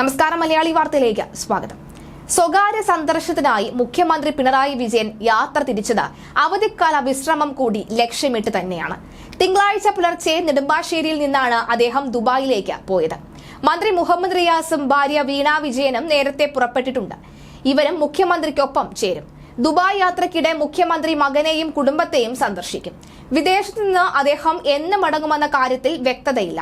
നമസ്കാരം മലയാളി വാർത്തയിലേക്ക് സ്വാഗതം. സ്വകാര്യ സന്ദർശനത്തിനായി മുഖ്യമന്ത്രി പിണറായി വിജയൻ യാത്ര തിരിച്ചത് അവധിക്കാല വിശ്രമം കൂടി ലക്ഷ്യമിട്ട് തന്നെയാണ്. തിങ്കളാഴ്ച പുലർച്ചെ നെടുമ്പാശ്ശേരിയിൽ നിന്നാണ് അദ്ദേഹം ദുബായിലേക്ക് പോയത്. മന്ത്രി മുഹമ്മദ് റിയാസും ഭാര്യ വീണ വിജയനും നേരത്തെ പുറപ്പെട്ടിട്ടുണ്ട്. ഇവരും മുഖ്യമന്ത്രിക്കൊപ്പം ചേരും. ദുബായ് യാത്രയ്ക്കിടെ മുഖ്യമന്ത്രി മകനെയും കുടുംബത്തെയും സന്ദർശിക്കും. വിദേശത്ത് നിന്ന് അദ്ദേഹം എന്ന് മടങ്ങുമെന്ന കാര്യത്തിൽ വ്യക്തതയില്ല.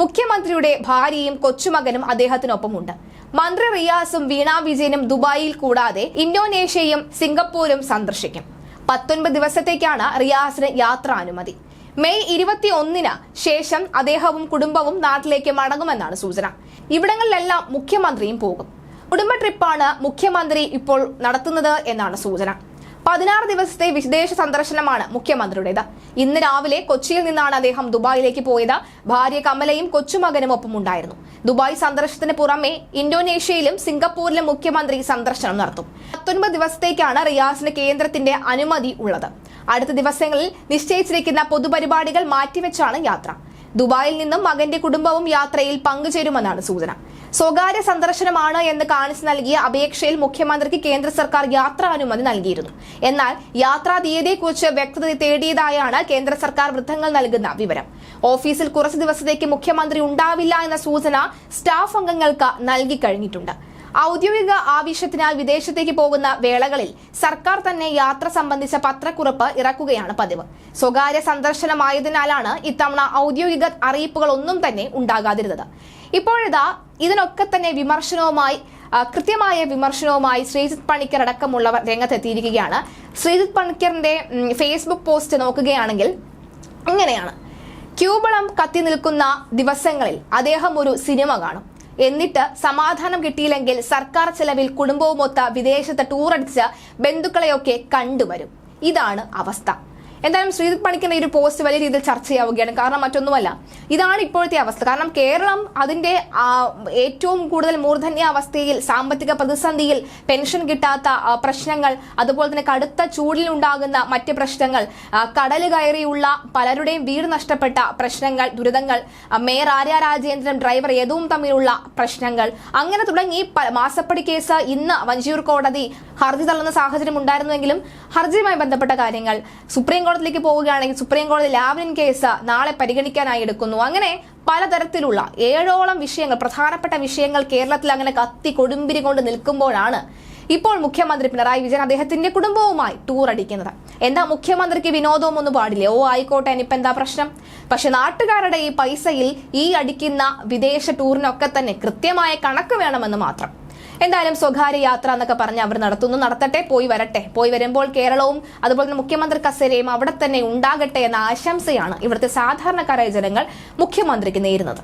മുഖ്യമന്ത്രിയുടെ ഭാര്യയും കൊച്ചുമകനും അദ്ദേഹത്തിനൊപ്പമുണ്ട്. മന്ത്രി റിയാസും വീണ വിജയനും ദുബായിൽ കൂടാതെ ഇന്തോനേഷ്യയും സിംഗപ്പൂരും സന്ദർശിക്കും. പത്തൊൻപത് ദിവസത്തേക്കാണ് റിയാസിന് യാത്രാനുമതി മെയ് ഇരുപത്തി ഒന്നിന് ശേഷം അദ്ദേഹവും കുടുംബവും നാട്ടിലേക്ക് മടങ്ങുമെന്നാണ് സൂചന. ഇവിടങ്ങളിലെല്ലാം മുഖ്യമന്ത്രിയും പോകും. കുടുംബ ട്രിപ്പാണ് മുഖ്യമന്ത്രി ഇപ്പോൾ നടത്തുന്നത് എന്നാണ് സൂചന. പതിനാറ് ദിവസത്തെ വിദേശ സന്ദർശനമാണ് മുഖ്യമന്ത്രിയുടേത്. ഇന്ന് രാവിലെ കൊച്ചിയിൽ നിന്നാണ് അദ്ദേഹം ദുബായിലേക്ക് പോയത്. ഭാര്യ കമലയും കൊച്ചുമകനും ഒപ്പം ഉണ്ടായിരുന്നു ദുബായ് സന്ദർശനത്തിന് പുറമെ ഇന്തോനേഷ്യയിലും സിംഗപ്പൂരിലും മുഖ്യമന്ത്രി സന്ദർശനം നടത്തും. പത്തൊൻപത് ദിവസത്തേക്കാണ് റിയാസിന് കേന്ദ്രത്തിന്റെ അനുമതി ഉള്ളത്. അടുത്ത ദിവസങ്ങളിൽ നിശ്ചയിച്ചിരിക്കുന്ന പൊതുപരിപാടികൾ മാറ്റിവെച്ചാണ് യാത്ര. ദുബായിൽ നിന്നും മകന്റെ കുടുംബവും യാത്രയിൽ പങ്കുചേരുമെന്നാണ് സൂചന. സ്വകാര്യ സന്ദർശനമാണ് എന്ന് കാണിച്ചു നൽകിയ അപേക്ഷയിൽ മുഖ്യമന്ത്രിക്ക് കേന്ദ്ര സർക്കാർ യാത്രാ അനുമതി നൽകിയിരുന്നു. എന്നാൽ യാത്രാ തീയതിയെക്കുറിച്ച് വ്യക്തത തേടിയതായാണ് കേന്ദ്ര സർക്കാർ വൃത്തങ്ങൾ നൽകുന്ന വിവരം. ഓഫീസിൽ കുറച്ചു ദിവസത്തേക്ക് മുഖ്യമന്ത്രി ഉണ്ടാവില്ല എന്ന സൂചന സ്റ്റാഫ് അംഗങ്ങൾക്ക് നൽകി കഴിഞ്ഞിട്ടുണ്ട്. ഔദ്യോഗിക ആവശ്യത്തിനാൽ വിദേശത്തേക്ക് പോകുന്ന വേളകളിൽ സർക്കാർ തന്നെ യാത്ര സംബന്ധിച്ച പത്രക്കുറിപ്പ് ഇറക്കുകയാണ് പതിവ്. സ്വകാര്യ സന്ദർശനമായതിനാലാണ് ഇത്തവണ ഔദ്യോഗിക അറിയിപ്പുകൾ ഒന്നും തന്നെ ഉണ്ടാകാതിരുന്നത്. ഇപ്പോഴിതാ ഇതിനൊക്കെ തന്നെ വിമർശനവുമായി കൃത്യമായ വിമർശനവുമായി ശ്രീജിത് പണിക്കർ അടക്കമുള്ളവർ രംഗത്തെത്തിയിരിക്കുകയാണ്. ശ്രീജിത് പണിക്കറിന്റെ ഫേസ്ബുക്ക് പോസ്റ്റ് നോക്കുകയാണെങ്കിൽ ഇങ്ങനെയാണ്. ക്യൂബളം കത്തി നിൽക്കുന്ന ദിവസങ്ങളിൽ അദ്ദേഹം ഒരു സിനിമ കാണും. എന്നിട്ട് സമാധാനം കിട്ടിയില്ലെങ്കിൽ സർക്കാർ ചെലവിൽ കുടുംബവുമൊത്ത വിദേശത്ത് ടൂറടിച്ച് ബന്ധുക്കളെയൊക്കെ കണ്ടുവരും. ഇതാണ് അവസ്ഥ. എന്തായാലും ശ്രീജിത് പണിക്കിന്റെ ഈ ഒരു പോസ്റ്റ് വലിയ രീതിയിൽ ചർച്ചയാവുകയാണ് കാരണം മറ്റൊന്നുമല്ല ഇതാണ് ഇപ്പോഴത്തെ അവസ്ഥ. കാരണം കേരളം അതിന്റെ ഏറ്റവും കൂടുതൽ മൂർധന്യ അവസ്ഥയിൽ സാമ്പത്തിക പ്രതിസന്ധിയിൽ പെൻഷൻ കിട്ടാത്ത പ്രശ്നങ്ങൾ അതുപോലെ തന്നെ കടുത്ത ചൂടിലുണ്ടാകുന്ന മറ്റ് പ്രശ്നങ്ങൾ കടൽ കയറിയുള്ള പലരുടെയും വീട് നഷ്ടപ്പെട്ട പ്രശ്നങ്ങൾ ദുരിതങ്ങൾ മേയർ ആര്യ രാജേന്ദ്രൻ ഡ്രൈവർ യദുവും തമ്മിലുള്ള പ്രശ്നങ്ങൾ അങ്ങനെ തുടങ്ങി മാസപ്പടി കേസ് ഇന്ന് വഞ്ചിയൂർ കോടതി ഹർജി തള്ളുന്ന സാഹചര്യം ഉണ്ടായിരുന്നുവെങ്കിലും ഹർജിയുമായി ബന്ധപ്പെട്ട കാര്യങ്ങൾ സുപ്രീം കോടതിയിലേക്ക് പോവുകയാണെങ്കിൽ സുപ്രീം കോടതി ലാവ്ലിൻ കേസ് നാളെ പരിഗണിക്കാനായി എടുക്കുന്നു. അങ്ങനെ പലതരത്തിലുള്ള ഏഴോളം വിഷയങ്ങൾ പ്രധാനപ്പെട്ട വിഷയങ്ങൾ കേരളത്തിൽ അങ്ങനെ കത്തി കൊടുമ്പിരി കൊണ്ട് നിൽക്കുമ്പോഴാണ് ഇപ്പോൾ മുഖ്യമന്ത്രി പിണറായി വിജയൻ അദ്ദേഹത്തിന്റെ കുടുംബവുമായി ടൂർ അടിക്കുന്നത്. എന്താ മുഖ്യമന്ത്രിക്ക് വിനോദവും ഒന്നും പാടില്ലേ? ഓ ആയിക്കോട്ടെ ഇനിയിപ്പോ എന്താ പ്രശ്നം? പക്ഷെ നാട്ടുകാരുടെ ഈ പൈസയിൽ ഈ അടിക്കുന്ന വിദേശ ടൂറിനൊക്കെ തന്നെ കൃത്യമായ കണക്ക് വേണമെന്ന് മാത്രം. എന്തായാലും സ്വകാര്യ യാത്ര എന്നൊക്കെ പറഞ്ഞ് അവർ നടത്തുന്നു. നടത്തട്ടെ പോയി വരട്ടെ. പോയി വരുമ്പോൾ കേരളവും അതുപോലെ തന്നെ മുഖ്യമന്ത്രി കസേരയും അവിടെ തന്നെ ഉണ്ടാകട്ടെ എന്ന ആശംസയാണ് ഇവിടുത്തെ സാധാരണക്കാരായ ജനങ്ങൾ മുഖ്യമന്ത്രിക്ക് നേരുന്നത്.